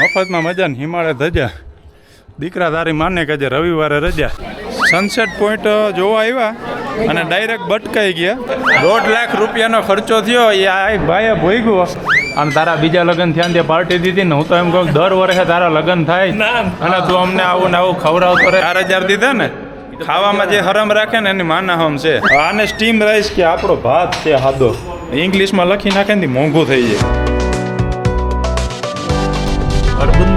મફતમાં મજા ને હિમાલય ધજા. દીકરા તારી માને કે જે રવિવારે રજા. સનસેટ પોઈન્ટ જોવા આવ્યા અને ડાયરેક્ટ બટકાઈ ગયા. દોઢ લાખ રૂપિયાનો ખર્ચો થયો. એ આ ભાઈએ ભોગ્યો. અને તારા બીજા લગ્ન થયા તે પાર્ટી દીધી ને હું તો એમ કહું દર વર્ષે તારા લગ્ન થાય. અને તું અમને આવું ને આવું ખવડાવતો રહે. ચાર હજાર દીધા ને. ખાવામાં જે હરમ રાખે ને એની માના હમ છે. આને સ્ટીમ રાઈસ કે આપણો ભાત છે હાદો. ઇંગ્લિશમાં લખી નાખે ને મોંઘું થઈ જાય.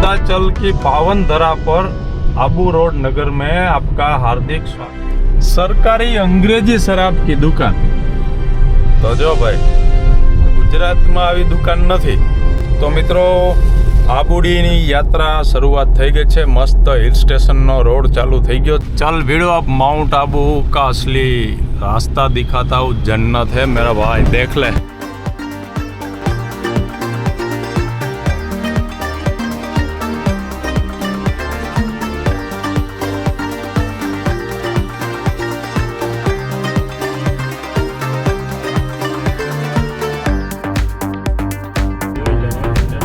विंध्याचल की पावन धरा पर आबू रोड नगर में आपका हार्दिक स्वागत। સરકારી અંગ્રેજી શરાબ કી દુકાન તો જો ભાઈ ગુજરાતમાં આવી દુકાન નથી, તો મિત્રો, આબુડીની યાત્રા શરૂઆત થઈ ગઈ છે. મસ્ત હિલ સ્ટેશનનો રોડ ચાલુ થઈ ગયો. ચાલ ભીડો આપ, માઉન્ટ આબુ કા અસલી રાસ્તા દિખાતા હું જન્નત હે. મેરા ભાઈ, દેખ લે.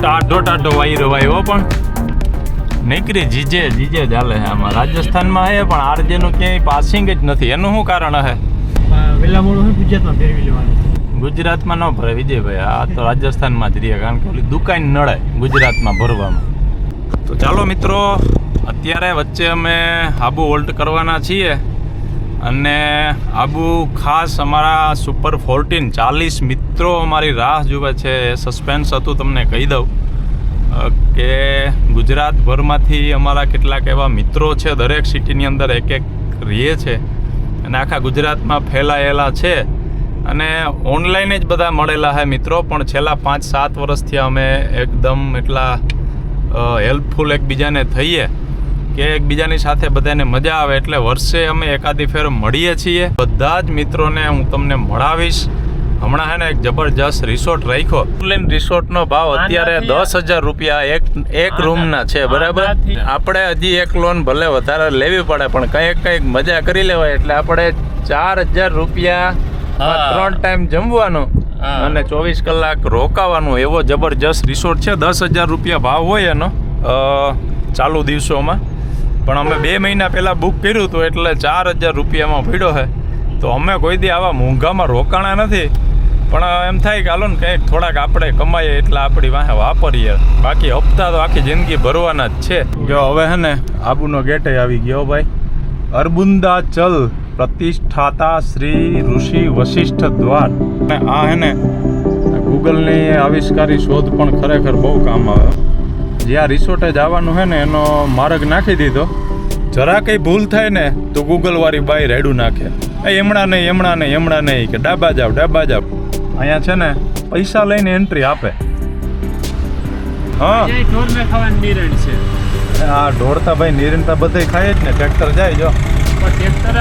ટાઢો ટાઢો વાયરો વાયો પણ નીકળી જીજે જીજે ચાલે છે આમાં. રાજસ્થાનમાં હે પણ આરજેનું ક્યાંય પાસિંગ જ નથી. એનું શું કારણ હે મોડું ગુજરાતમાં ફેરવી લેવાનું. ગુજરાતમાં ન ભરે વિજયભાઈ. આ તો રાજસ્થાનમાં જ રહીએ કારણ કે ઓલી દુકાન નડે ગુજરાતમાં ભરવામાં. તો ચાલો મિત્રો અત્યારે વચ્ચે અમે આબુ હોલ્ટ કરવાના છીએ. અને આબુ ખાસ અમારા સુપર ફોર્ટીન ચાલીસ મિત્રો અમારી રાહ જુએ છે. સસ્પેન્સ હતું તમને કહી દઉં. કે ગુજરાતભરમાંથી અમારા કેટલાક એવા મિત્રો છે, દરેક સિટીની અંદર એક એક રહીએ છે અને આખા ગુજરાતમાં ફેલાયેલા છે. અને ઓનલાઈન જ બધા મળેલા છે મિત્રો, પણ છેલ્લા પાંચ સાત વર્ષથી અમે એકદમ એટલા હેલ્પફુલ એકબીજાને થઈએ. કે એકબીજાની સાથે બધાને મજા આવે એટલે વર્ષે અમે એકાદી ફેર મળીએ છીએ. બધા જ મિત્રોને હું તમને મળાવીશ. હમણાં હે ને એક જબરજસ્ત રિસોર્ટ રાખ્યો. ઓનલાઈન રિસોર્ટનો ભાવ અત્યારે દસ હજાર રૂપિયા એક એક રૂમના છે બરાબર? આપણે હજી એક લોન ભલે વધારે લેવી પડે પણ કંઈક કંઈક મજા કરી લેવાય એટલે આપણે ચાર હજાર રૂપિયા ત્રણ ટાઈમ જમવાનું અને ચોવીસ કલાક રોકાવાનું એવો જબરજસ્ત રિસોર્ટ છે. દસ હજાર રૂપિયા ભાવ હોય એનો ચાલુ દિવસોમાં. પણ અમે બે મહિના પહેલાં બુક કર્યું હતું એટલે ચાર હજાર રૂપિયામાં પડ્યો છે. તો અમે કોઈ દી આવા મોંઘામાં રોકાણા નથી. પણ એમ થાય કે હાલો ને કંઈક થોડાક આપણે કમાઈએ એટલે આપણી વાહે વાપરીએ. બાકી હપ્તા તો આખી જિંદગી ભરવાના જ છે. જો હવે હે ને આબુનો ગેટે આવી ગયો ભાઈ. અરબુંદાચલ પ્રતિષ્ઠાતા શ્રી ઋષિ વશિષ્ઠ દ્વાર. અને આ હે ને ગૂગલની આવિષ્કારી શોધ પણ ખરેખર બહુ કામ આવે. જ્યાં રિસોર્ટે જવાનું છે ને એનો માર્ગ નાખી દીધો. જરા કંઈ ભૂલ થાય ને તો ગૂગલ વાળી બાઈ રેડું નાખે. એ એમણા નહીં એમણા નહીં એમણા નહીં કે ડાબા જાવ ડાબા જાવ અહીંયા છે ને પૈસા લઈને એન્ટ્રી આપે. હા. આ ઢોળતા ભાઈ નિરંતા બધે ખાય જ ને ટ્રેક્ટર જાય જો.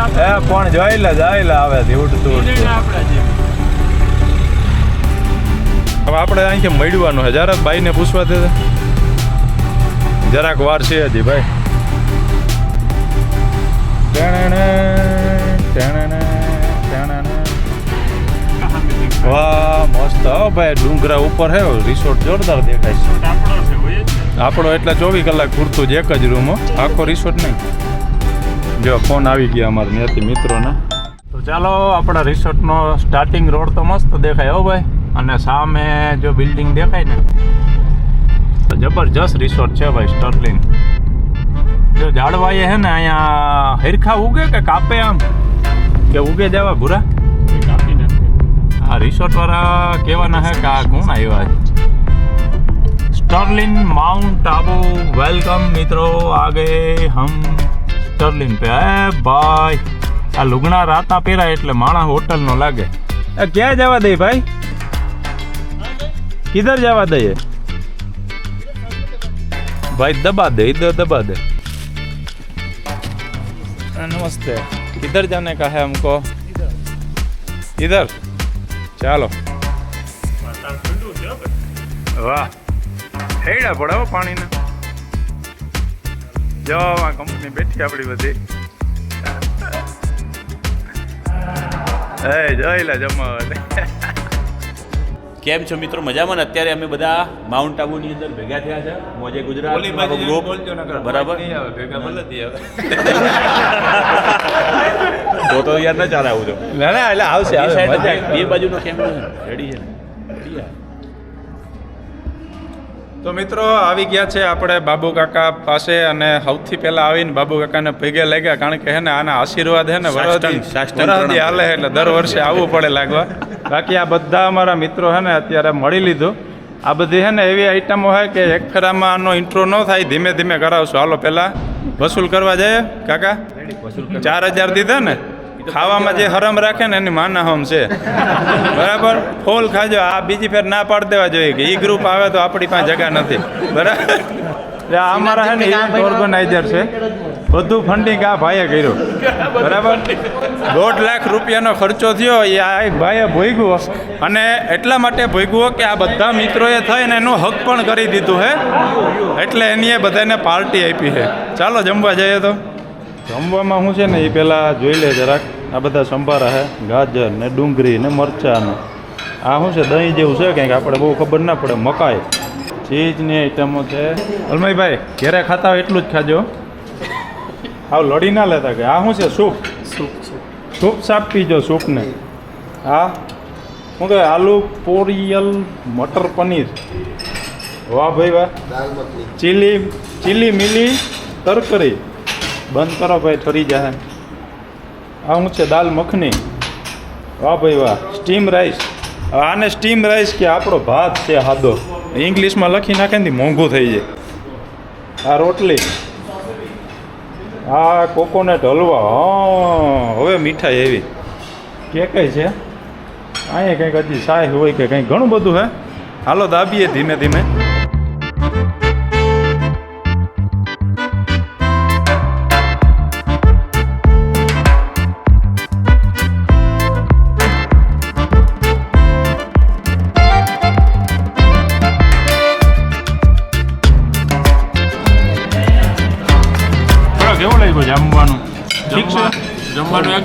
આપણે પણ જોઈલા જાયલા આવે છે ઉડતું હવે આપણે અહીંથી મળવાનું છે જરાક ભાઈને પૂછવા દે. જરાક વાર છે હજી ભાઈ. વાહ મસ્ત. હો ભાઈ ડુંગરા ઉપર હે રિસોર્ટ જોરદાર દેખાય છે. આપણો એટલે ચોવીસ કલાક પૂરતું જ એક જ રૂમ આખો રિસોર્ટ નહીં. જો ફોન આવી ગયા અમારા ત્યાંથી મિત્રોના. તો ચાલો આપણા રિસોર્ટનો સ્ટાર્ટિંગ રોડ તો મસ્ત દેખાય હો ભાઈ. અને સામે જો બિલ્ડિંગ દેખાય ને જબરજસ્ત રિસોર્ટ છે ભાઈ સ્ટર્લિંગ જો ઝાડવાએ હે ને અહીંયા હરખા ઉગે કે કાપે આમ? કે ઉગે દેવા ભૂરા? આ રિસોર્ટ વાળા કેવાના હે કે આ કોણ આવ્યા છે? स्टर्लिन माउंट आबू वेलकम मित्रों आ હમ हम સ્ટર્લિન પે. એ ભાઈ આ લુગણા રાતા પહેરાય એટલે માણા હોટલ નો લાગે. ક્યાં જવા દે ભાઈ. કિધર જવા દઈએ. ભાઈ દબા દે इधर दबा दे नमस्ते किधर जाने का है हमको इधर चलो ઠંડુ છે હો ભાઈ. વાહ હેડા પડે હો પાણીના જો આ કંપની બેઠી આપણી બધી એ જોઈ લે જમાવા કેમ છો મિત્રો? મજામાં ને? અત્યારે અમે બધા માઉન્ટ આબુની અંદર ભેગા થયા છે. મોજે ગુજરાત ગ્રુપ બરાબર? તો તો યાર ન ચાલે આવું તો. ના ના એટલે આવશે બે આવશે મજા બે બાજુનો કેમેરો રેડી છે? તો મિત્રો આવી ગયા છે આપણે બાબુ કાકા પાસે અને સૌથી પહેલા આવીને બાબુ કાકાને ભેગે લાગ્યા કારણ કે હે ને આના આશીર્વાદ હે ને પ્રણામ. હાલે એટલે દર વર્ષે આવવું પડે લાગવા. બાકી આ બધા અમારા મિત્રો હે ને અત્યારે મળી લીધું. આ બધી હે ને એવી આઈટમો હોય કે એક ફેરામાં આનો ઇન્ટ્રો ન થાય ધીમે ધીમે કરાવશું. હાલો પહેલાં વસૂલ કરવા જઈએ. કાકા ચાર હજાર દીધા ને? ખાવામાં જે હરમ રાખે ને એની માના હમ છે. બરાબર? ફોલ ખાજો. આ બીજી ફેર ના પાડી દેવા જોઈએ કે ઈ ગ્રુપ આવે તો આપણી પાસે જગા નથી. બરાબર? એટલે આ અમારા છે ને ઇવેન્ટ ઓર્ગેનાઇઝર છે. બધું ફંડિંગ આ ભાઈએ કર્યું. બરાબર? દોઢ લાખ રૂપિયાનો ખર્ચો થયો. એ આ ભાઈએ ભોગ્યો. અને એટલા માટે ભોગ્યો કે આ બધા મિત્રોએ થઈને એનું હક પણ કરી દીધું હે. એટલે એની એ બધાને પાર્ટી આપી છે ચાલો જમવા જઈએ તો. જમવામાં શું છે ને એ પહેલાં જોઈ લે જરાક. આ બધા સંભારા છે ગાજર ને ડુંગળી ને મરચાં ને. આ શું છે દહીં જેવું છે કંઈક? આપણે બહુ ખબર ના પડે મકાઈ. ચીજની આઈટમો છે. અલમઈભાઈ ઘેરે ખાતા હોય એટલું જ ખાજો. આવ લડી ના લેતા કે. આ શું છે સૂપ? સૂપ સૂપ સાપ પીજો સૂપને. હા શું કહે આલુ પોરિયલ મટર પનીર. વાહ ભાઈ વાહ. ચીલી ચીલી મિલી તરકરી. બંધ કરો ભાઈ ઠરી જાય આ શું છે દાલ મખની. વાહ ભાઈ વાહ સ્ટીમ રાઈસ આને સ્ટીમ રાઈસ કે આપણો ભાત છે હાદો ઇંગ્લિશમાં લખી નાખે ને મોંઘું થઈ જાય. આ રોટલી. આ કોકોનટ હલવા. હવે મીઠાઈ એવી કે કઈ છે? અહીંયા કંઈક હજી સાય હોય કે કંઈક ઘણું બધું હે. હાલો દાબીએ ધીમે ધીમે.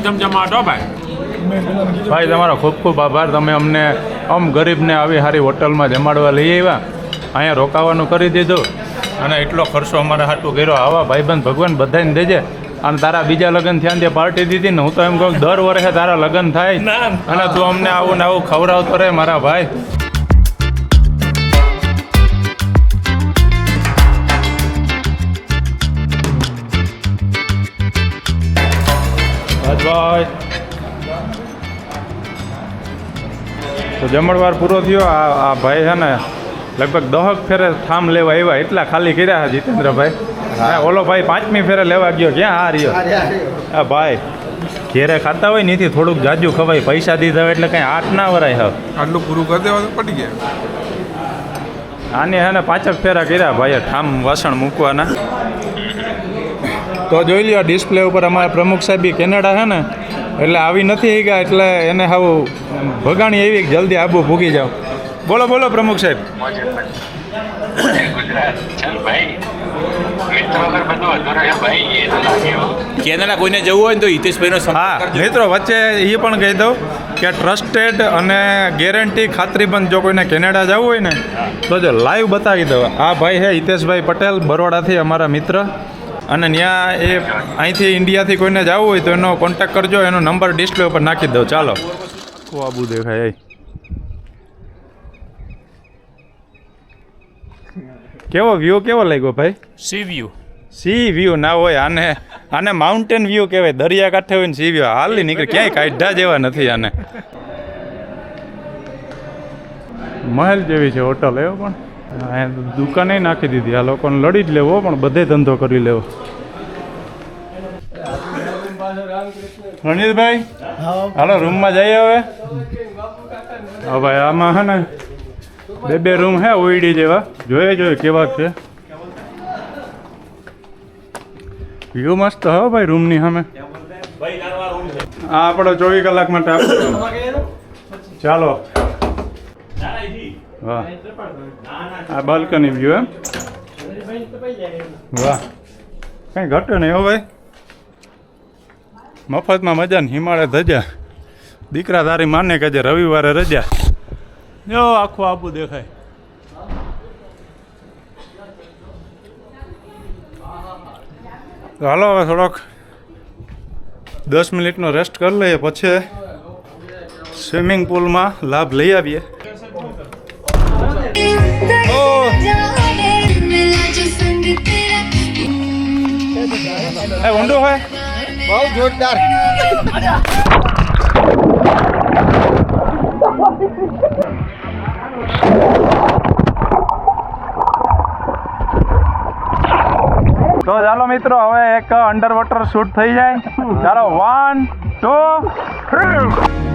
જમવાનું એકદમ જમાટો ભાઈ. ભાઈ તમારો ખૂબ ખૂબ આભાર. તમે અમને આમ ગરીબને આવી સારી હોટલમાં જમાડવા લઈ આવ્યા. અહીંયા રોકાવાનું કરી દીધું. અને એટલો ખર્ચો અમારે હાટું કર્યો. આવા ભાઈબંધ ભગવાન બધાને દેજે. અને તારા બીજા લગ્ન થયા તે પાર્ટી દીધી ને હું તો એમ કહું દર વર્ષે તારા લગ્ન થાય. અને તું અમને આવું ને આવું ખવડાવતો રહે મારા ભાઈ. ભાઈ તો જમણવાર પૂરો થયો. આ આ ભાઈ છે ને લગભગ દહક ફેરે થામ લેવા આવ્યા. એટલા ખાલી કર્યા છે જીતેન્દ્રભાઈ. હા ઓલો ભાઈ પાંચમી ફેરે લેવા ગયો. ક્યાં આ રહ્યો? હા ભાઈ ઘેરે ખાતા હોય નીથી થોડુંક જાજુ ખવાય. પૈસા દીધા હોય એટલે કંઈ આઠ ના વરાય હવે. આટલું પૂરું કરી દેવા પડી ગયા. આને હે ને પાંચક ફેરા કર્યા ભાઈએ ઠામ વાસણ મૂકવાના. તો જોઈ લ્યો ડિસ્પ્લે ઉપર અમારા પ્રમુખ સાહેબ કેનેડા છે ને એટલે આવી નથી ગયા એટલે એને હાવ ભગાણી એવી જલ્દી આબુ ભૂગી જાઓ. બોલો બોલો પ્રમુખ સાહેબ. કેનેડા કોઈને જવું હોય ને તો હિતેશભાઈનો હા મિત્રો વચ્ચે એ પણ કહી દઉં કે ટ્રસ્ટેડ અને ગેરંટી ખાતરીબંધ જો કોઈને કેનેડા જવું હોય ને તો જો લાઈવ બતાવી દઉં. આ ભાઈ છે હિતેશભાઈ પટેલ બરોડાથી અમારા મિત્ર. અને ત્યાં એ અહીંથી ઇન્ડિયાથી કોઈને જવું હોય તો એનો કોન્ટેક્ટ કરજો એનો નંબર ડિસ્પ્લે ઉપર નાખી દઉં. ચાલો. આબુ દેખાય કેવો વ્યૂ કેવો લાગ્યો ભાઈ? સી વ્યૂ સી વ્યૂ ના હોય આને આને માઉન્ટેન વ્યૂ કહેવાય. દરિયા કાંઠે હોય ને સી વ્યૂ હાલની નીકળે ક્યાંય કાઢા જેવા નથી આને. મહેલ જેવી છે હોટલ એવો પણ? દુકાને નાખી દીધી. આ લોકોને લડી જ લેવો, પણ બધે ધંધો કરી લેવો. રણજીતભાઈ, હાલો, રૂમમાં જઈએ હવે. હા, ભાઈ, આમાં હે ને બે બે રૂમ હે ઓઈડી જેવા. જોઈએ જોઈએ, કેવા છે. વ્યૂ મસ્ત હો, ભાઈ, રૂમની સામે. આ આપણો ચોવીસ કલાક માટે ચાલો. વાહ. આ બાલ્કની વ્યૂ એમ? વાહ. કંઈ ઘટે નહીં હો ભાઈ. મફતમાં મજા ને હિમાલય ધજા. દીકરા તારી માને કે જે રવિવારે રજા. જો આખું આબુ દેખાય. હાલો હવે થોડોક દસ મિનિટનો રેસ્ટ કરી લઈએ, પછી સ્વિમિંગ પુલમાં લાભ લઈ આવીએ. એ ઊંડો હોય? તો ચાલો મિત્રો હવે એક અંડર વોટર શૂટ થઈ જાય. ચાલો વન ટુ થ્રી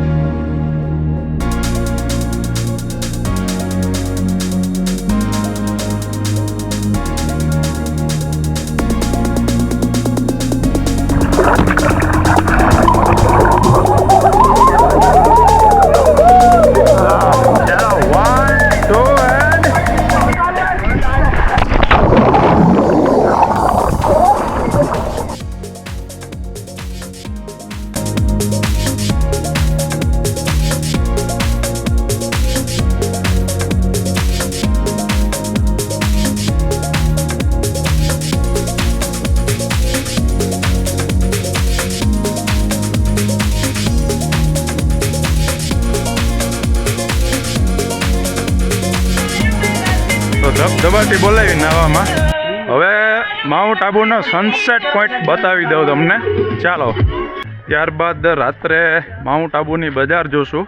તો બોલાવી નાવામાં હવે માઉન્ટ આબુનો સનસેટ પોઈન્ટ બતાવી દઉં તમને. ચાલો, ત્યારબાદ રાત્રે માઉન્ટ આબુની બજાર જોશું.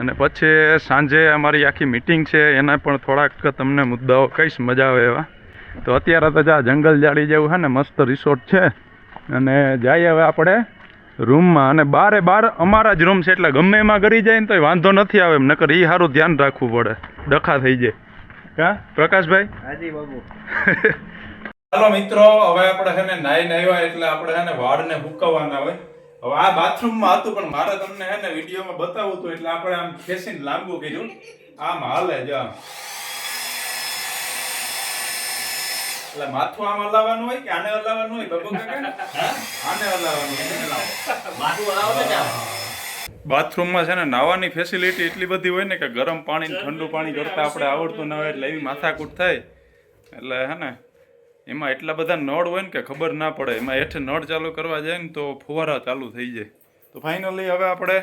અને પછી સાંજે અમારી આખી મિટિંગ છે, એના પણ થોડાક તમને મુદ્દાઓ કહીશ, મજા આવે એવા. તો અત્યારે તો જા, જંગલ જાળી જેવું છે ને, મસ્ત રિસોર્ટ છે. અને જઈએ હવે આપણે રૂમમાં અને બારે બાર અમારા જ રૂમ છે, એટલે ગમે એમાં કરી જાય ને તો વાંધો નથી આવે એમ, નકર એ સારું ધ્યાન રાખવું પડે. ડખા થઈ જાય. કા? પ્રકાશભાઈ? હાજી બાબુ. ચાલો મિત્રો હવે આપણે છે ને નાઈ નાવ્યા એટલે આપણે છે ને વાળને હુકવવાના હોય. હવે આ બાથરૂમમાં હતું પણ મારે તમને છે ને વિડીયોમાં બતાવવું હતું એટલે આપણે આમ ખેંચીને લાંબુ કીધું આમ હાલે જ આમ. એટલે માથું આમ હલાવવાનું હોય કે આને હલાવવાનું હોય બબુ કાકા? આને હલાવવાનું હોય બાથરૂમમાં છે ને નાવાની ફેસિલિટી એટલી બધી હોય ને કે ગરમ પાણી ઠંડુ પાણી કરતાં આપણે આવડતું ના હોય એટલે એવી માથાકૂટ થાય. એટલે હે ને એમાં એટલા બધા નળ હોય ને કે ખબર ના પડે. એમાં હેઠે નળ ચાલુ કરવા જાય ને તો ફુવારા ચાલુ થઈ જાય. તો ફાઇનલી હવે આપણે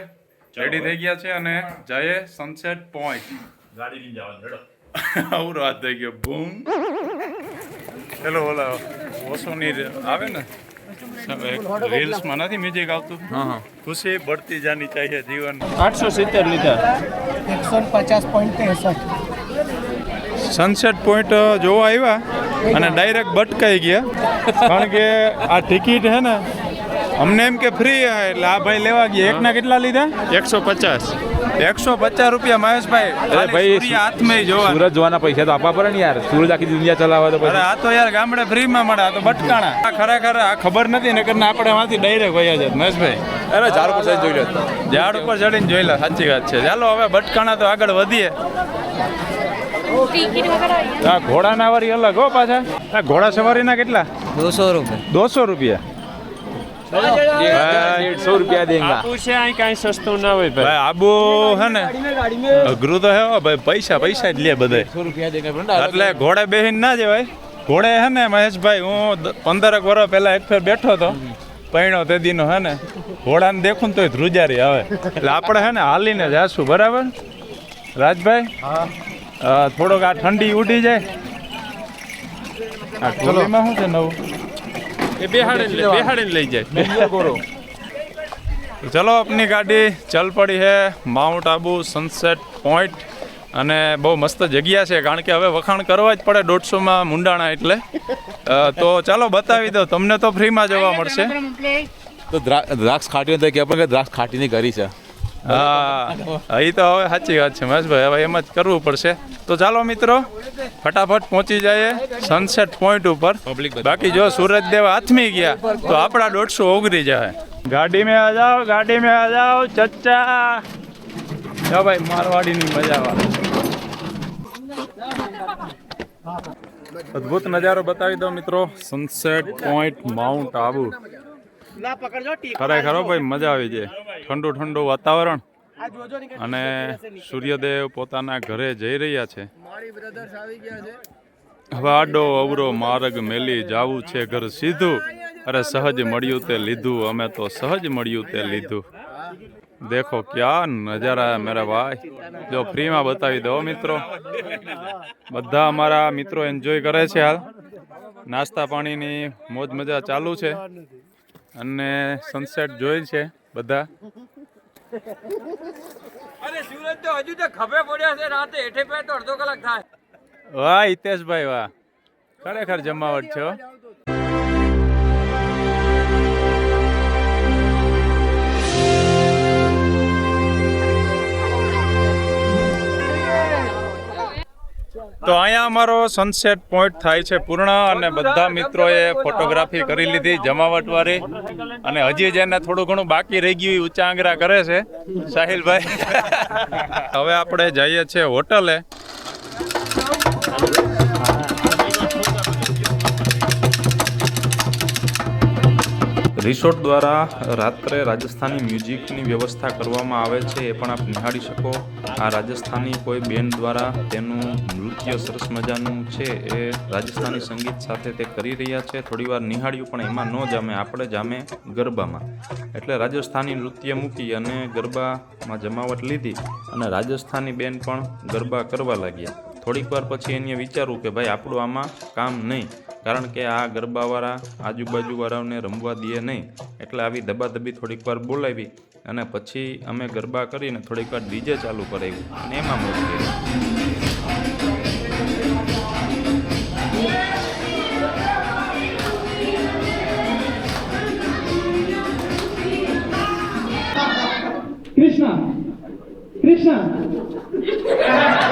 રેડી થઈ ગયા છે અને જઈએ સનસેટ પોઈન્ટ ગાડી લઈને જવાનું આવું રાત થઈ ગયો. બૂમ. પેલો ઓલા ઓસોની આવે ને? રીલ્સમાં નથી મ્યુઝિક આવતું. ખુશી બઢતી જાની ચાહીએ જીવન. આઠસો સિત્તેર લીધા. એકસો પચાસ પોઈન્ટ ત્રેસઠ સનસેટ પોઈન્ટ જોવા આવ્યા અને ડાયરેક્ટ બટકાઈ ગયા. કારણ કે આ ટિકિટ હે ને અમને એમ કે ફ્રી હે એટલે આ ભાઈ લેવા ગયા. એકના કેટલા લીધા? એકસો પચાસ. એકસો પચાસ રૂપિયા મહેશભાઈ. અરે ભાઈ, હાથમાં જોવા સુરત જોવાના. પૈસા તો આપવા પડે ને યાર. સુરત આખી દુનિયા ચલાવે તો અરે આ તો યાર ગામડે ફ્રીમાં મળે આ તો બટકાણા. આ ખરેખર આ ખબર નથી ને કરીને આપણે માંથી ડાયરેક્ટ વયા જાય મહેશભાઈ. અરે ઝાડ ઉપર જોઈ લો. ઝાડ ઉપર ચડીને જોઈ લે સાચી વાત છે. ચાલો હવે બટકાણા તો આગળ વધીએ. ઘોડા ના ઘોડાના વારી અલગ હો પાછા. ઘોડા ઘોડા સવારીના કેટલા? દોસો રૂપિયા. દોસો રૂપિયા. સો રૂપિયા દેંગા. પૂછે અહીં કાંઈ સસ્તું ના હોય ભાઈ. આબુ હે ને? અઘરું તો હે ભાઈ પૈસા પૈસા જ લે બધે. સો રૂપિયા દેંગા એટલે ઘોડે બેહીને ના જવાય. ઘોડે હે ને મહેશભાઈ હું પંદરક વર્ષ પહેલા એક ફેર બેઠો હતો. પૈણો તે દીનો હે ને ઘોડાને દેખું ને તોય ધ્રુજારી આવે. એટલે આપણે હે ને હાલીને જાશું બરાબર? રાજભાઈ? થોડોક આ ઠંડી ઉડી જાય. આ ટોલીમાં શું છે નવું? લઈ જાય. ચલો આપની ગાડી ચલ પડી છે માઉન્ટ આબુ સનસેટ પોઈન્ટ અને બહુ મસ્ત જગ્યા છે કારણ કે હવે વખાણ કરવા જ પડે દોઢસોમાં મુંડાણા એટલે. તો ચાલો બતાવી દો તમને તો ફ્રીમાં જોવા મળશે. તો દ્રાક્ષ ખાટીને તો કે દ્રાક્ષ ખાટીની કરી છે. હા એ તો હવે સાચી વાત છે મહેશભાઈ હવે એમ જ કરવું પડશે. તો ચાલો મિત્રો ફટાફટ પહોંચી જઈએ સનસેટ પોઈન્ટ ઉપર. બાકી જો સુરજ દેવ હાથમી ગયા તો આપણા દોઢસો ઓગરી જાય. ગાડી મેં આ જાઓ ગાડી મેં આ જાઓ ચચ્ચા. જો ભાઈ મારવાડીની મજા આવે. અદ્ભુત નજારો બતાવી દો મિત્રો સનસેટ પોઈન્ટ માઉન્ટ આબુ. ખરેખર ભાઈ મજા આવી જાય. ઠંડુ ઠંડુ વાતાવરણ અને સૂર્યદેવ પોતાના ઘરે જઈ રહ્યા છે. હવે આડો અવરો માર્ગ મેલી જાવું છે ઘર સીધું. અરે સહજ મળ્યું તે લીધું અમે તો સહજ મળ્યું તે લીધું. દેખો ક્યાં નજારા મેરા ભાઈ. જો ફ્રીમાં બતાવી દો મિત્રો. બધા અમારા મિત્રો એન્જોય કરે છે હાલ. નાસ્તા પાણીની મોજ મજા ચાલુ છે. અને સનસેટ જોઈ છે. બધા? અરે સુરજ તો હજુ તો ખભે પડ્યા છે રાતે હેઠે પે તો અડધો કલાક થાય. વાહ હિતેશભાઈ વાહ. ખરેખર જમાવટ છો તો અહીંયા અમારો સનસેટ પોઈન્ટ થાય છે પૂર્ણ અને બધા મિત્રોએ ફોટોગ્રાફી કરી લીધી જમાવટ વાળી. અને હજી જેને થોડું ઘણું બાકી રહી ગયું ઊંચા આંગરા કરે છે. સાહિલભાઈ, હવે આપણે જઈએ છીએ હોટલે. રિસોર્ટ દ્વારા રાત્રે રાજસ્થાની મ્યુઝિકની વ્યવસ્થા કરવામાં આવે છે એ પણ આપ નિહાળી શકો. આ રાજસ્થાની કોઈ બેન્ડ દ્વારા તેનું નૃત્ય સરસ મજાનું છે એ રાજસ્થાની સંગીત સાથે તે કરી રહ્યા છે. થોડીવાર નિહાળ્યું પણ એમાં ન જામે, આપણે જામે ગરબામાં. એટલે રાજસ્થાની નૃત્ય મૂકી અને ગરબામાં જમાવટ લીધી અને રાજસ્થાની બેન પણ ગરબા કરવા લાગ્યા. થોડીક વાર પછી એને વિચારવું કે ભાઈ આપણું આમાં કામ નહીં. કારણ કે આ ગરબાવાળા આજુબાજુવાળાઓને રમવા દે નહીં એટલે આવી દબાદબી થોડીક વાર બોલાવી અને પછી અમે ગરબા કરીને થોડીક વાર ડીજે ચાલુ કરાવ્યું અને એમાં મોજ કરી Krishna, Krishna. Krishna.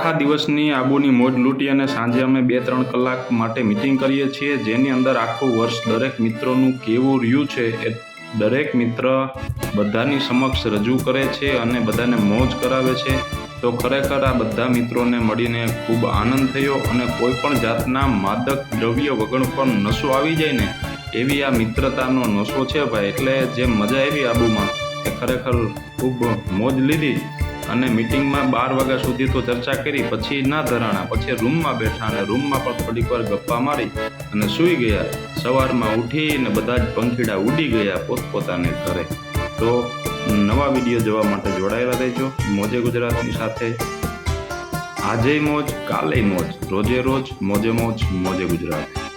આખા દિવસની આબુની મોજ લૂંટી અને સાંજે અમે બે ત્રણ કલાક માટે મિટિંગ કરીએ છીએ. જેની અંદર આખું વર્ષ દરેક મિત્રોનું કેવું રહ્યું છે એ દરેક મિત્ર બધાની સમક્ષ રજૂ કરે છે અને બધાને મોજ કરાવે છે. તો ખરેખર આ બધા મિત્રોને મળીને ખૂબ આનંદ થયો અને કોઈ પણ જાતના માદક દ્રવ્ય વગર પણ નશો આવી જાય ને, એવી આ મિત્રતાનો નશો છે ભાઈ. એટલે જે મજા આવી આબુમાં, એ ખરેખર ખૂબ મોજ લીધી. અને મિટિંગમાં બાર વાગ્યા સુધી તો ચર્ચા કરી, પછી ના ધરાણા, પછી રૂમમાં બેઠા અને રૂમમાં પણ થોડીક વાર ગપ્પા મારી અને સૂઈ ગયા. સવારમાં ઉઠીને બધા જ પંખીડા ઉડી ગયા પોતપોતાને ઘરે. તો નવા વીડિયો જોવા માટે જોડાયેલા રહેજો. મોજે ગુજરાતની સાથે. આજે મોજ, કાલે મોજ, રોજે રોજ, મોજે મોજ, મોજે ગુજરાત.